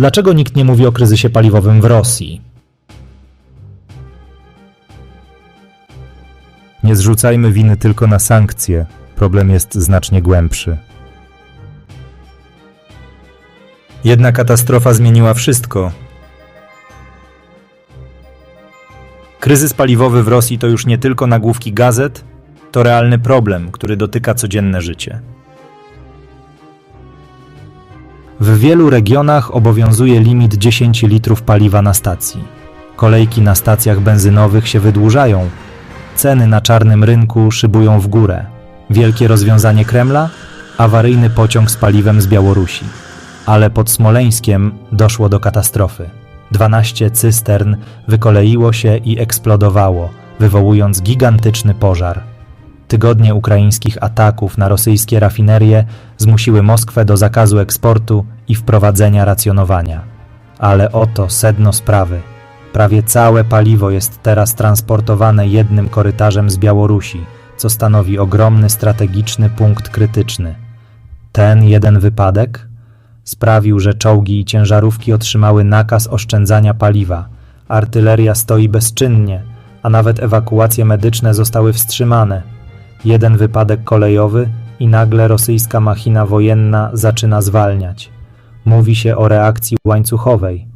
Dlaczego nikt nie mówi o kryzysie paliwowym w Rosji? Nie zrzucajmy winy tylko na sankcje. Problem jest znacznie głębszy. Jedna katastrofa zmieniła wszystko. Kryzys paliwowy w Rosji to już nie tylko nagłówki gazet, to realny problem, który dotyka codzienne życie. W wielu regionach obowiązuje limit 10 litrów paliwa na stacji. Kolejki na stacjach benzynowych się wydłużają. Ceny na czarnym rynku szybują w górę. Wielkie rozwiązanie Kremla? Awaryjny pociąg z paliwem z Białorusi. Ale pod Smoleńskiem doszło do katastrofy. 12 cystern wykoleiło się i eksplodowało, wywołując gigantyczny pożar. Tygodnie ukraińskich ataków na rosyjskie rafinerie zmusiły Moskwę do zakazu eksportu i wprowadzenia racjonowania. Ale oto sedno sprawy. Prawie całe paliwo jest teraz transportowane jednym korytarzem z Białorusi, co stanowi ogromny strategiczny punkt krytyczny. Ten jeden wypadek sprawił, że czołgi i ciężarówki otrzymały nakaz oszczędzania paliwa. Artyleria stoi bezczynnie, a nawet ewakuacje medyczne zostały wstrzymane. Jeden wypadek kolejowy i nagle rosyjska machina wojenna zaczyna zwalniać. Mówi się o reakcji łańcuchowej.